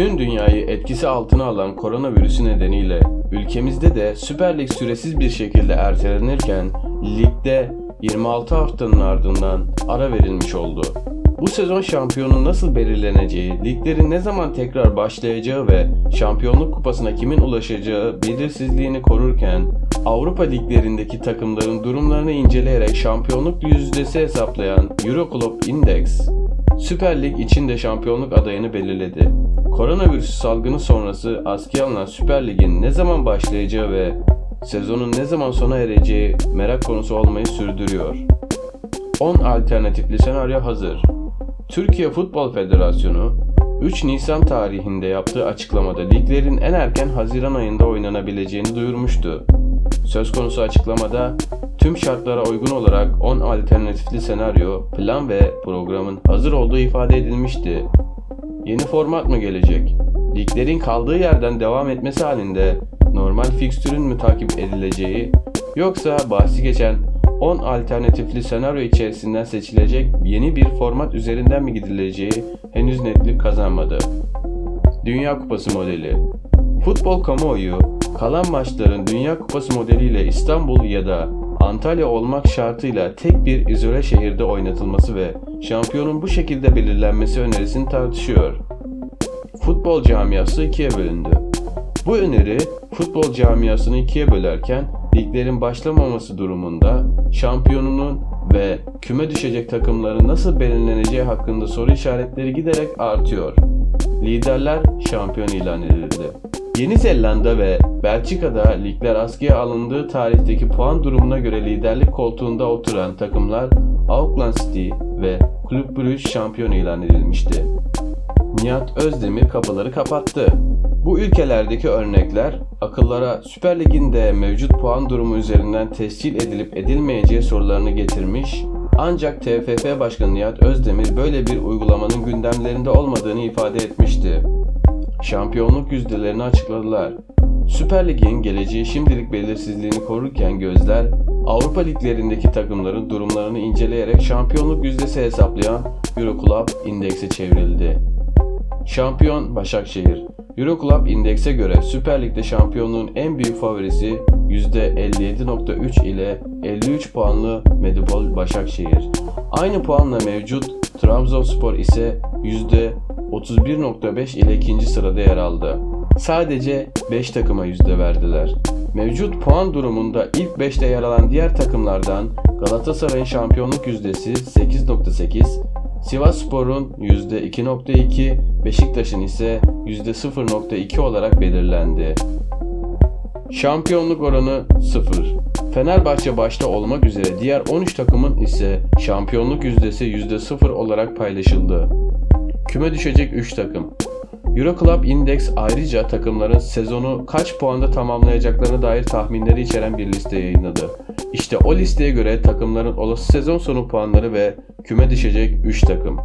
Tüm dünyayı etkisi altına alan koronavirüsü nedeniyle ülkemizde de Süper Lig süresiz bir şekilde ertelenirken ligde 26 haftanın ardından ara verilmiş oldu. Bu sezon şampiyonun nasıl belirleneceği, liglerin ne zaman tekrar başlayacağı ve şampiyonluk kupasına kimin ulaşacağı belirsizliğini korurken Avrupa liglerindeki takımların durumlarını inceleyerek şampiyonluk yüzdesi hesaplayan Euroclub Index, Süper Lig için de şampiyonluk adayını belirledi. Koronavirüs salgını sonrası askıya alınan Süper Lig'in ne zaman başlayacağı ve sezonun ne zaman sona ereceği merak konusu olmayı sürdürüyor. 10 alternatifli senaryo hazır. Türkiye Futbol Federasyonu 3 Nisan tarihinde yaptığı açıklamada liglerin en erken Haziran ayında oynanabileceğini duyurmuştu. Söz konusu açıklamada tüm şartlara uygun olarak 10 alternatifli senaryo, plan ve programın hazır olduğu ifade edilmişti. Yeni format mı gelecek? Liglerin kaldığı yerden devam etmesi halinde normal fikstürün mü takip edileceği yoksa bahsi geçen 10 alternatifli senaryo içerisinden seçilecek yeni bir format üzerinden mi gidileceği henüz netlik kazanmadı. Dünya Kupası modeli Futbol kamuoyu kalan maçların Dünya Kupası modeliyle İstanbul ya da Antalya olmak şartıyla tek bir izole şehirde oynatılması ve şampiyonun bu şekilde belirlenmesi önerisini tartışıyor. Futbol camiası ikiye bölündü. Bu öneri futbol camiasını ikiye bölerken liglerin başlamaması durumunda şampiyonunun ve küme düşecek takımların nasıl belirleneceği hakkında soru işaretleri giderek artıyor. Liderler şampiyon ilan edildi. Yeni Zelanda ve Belçika'da ligler askıya alındığı tarihteki puan durumuna göre liderlik koltuğunda oturan takımlar Auckland City ve Club Brugge şampiyon ilan edilmişti. Nihat Özdemir kapıları kapattı. Bu ülkelerdeki örnekler akıllara Süper Lig'in de mevcut puan durumu üzerinden tescil edilip edilmeyeceği sorularını getirmiş ancak TFF Başkanı Nihat Özdemir böyle bir uygulamanın gündemlerinde olmadığını ifade etmişti. Şampiyonluk yüzdelerini açıkladılar. Süper Lig'in geleceği şimdilik belirsizliğini korurken gözler Avrupa liglerindeki takımların durumlarını inceleyerek şampiyonluk yüzdesi hesaplayan Euroclub Indeks'e çevrildi. Şampiyon Başakşehir. Euroclub Indeks'e göre Süper Lig'de şampiyonluğun en büyük favorisi %57.3 ile 53 puanlı Medipol Başakşehir. Aynı puanla mevcut Trabzonspor ise %31.5 ile ikinci sırada yer aldı. Sadece 5 takıma yüzde verdiler. Mevcut puan durumunda ilk 5'te yer alan diğer takımlardan Galatasaray'ın şampiyonluk yüzdesi 8.8, Sivasspor'un %2.2, Beşiktaş'ın ise %0.2 olarak belirlendi. Şampiyonluk oranı 0. Fenerbahçe başta olmak üzere diğer 13 takımın ise şampiyonluk yüzdesi %0 olarak paylaşıldı. Küme düşecek 3 takım. Euroclub Index ayrıca takımların sezonu kaç puanda tamamlayacaklarına dair tahminleri içeren bir liste yayınladı. İşte o listeye göre takımların olası sezon sonu puanları ve küme düşecek 3 takım.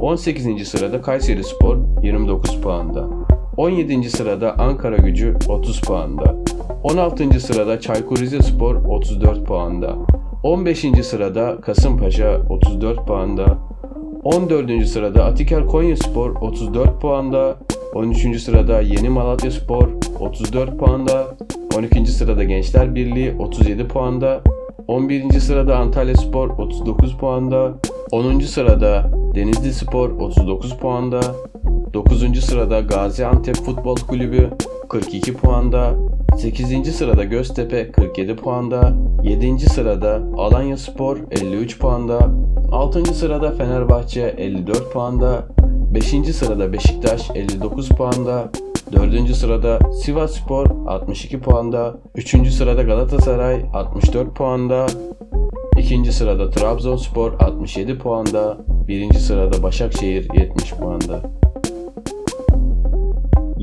18. sırada Kayseri Spor 29 puanda. 17. sırada Ankara Gücü 30 puanda. 16. sırada Çaykur Rizespor 34 puanda. 15. sırada Kasımpaşa 34 puanda. 14. sırada Atiker Konyaspor 34 puanda. 13. sırada Yeni Malatya Spor 34 puanda. 12. sırada Gençler Birliği 37 puanda. 11. sırada Antalya Spor 39 puanda. 10. sırada Denizli Spor 39 puanda. 9. sırada Gaziantep Futbol Kulübü 42 puanda. 8. sırada Göztepe 47 puanda. 7. sırada Alanya Spor 53 puanda. 6. sırada Fenerbahçe 54 puanda. 5. sırada Beşiktaş 59 puanda. 4. sırada Sivas Spor 62 puanda. 3. sırada Galatasaray 64 puanda. 2. sırada Trabzonspor 67 puanda. 1. sırada Başakşehir 70 puanda.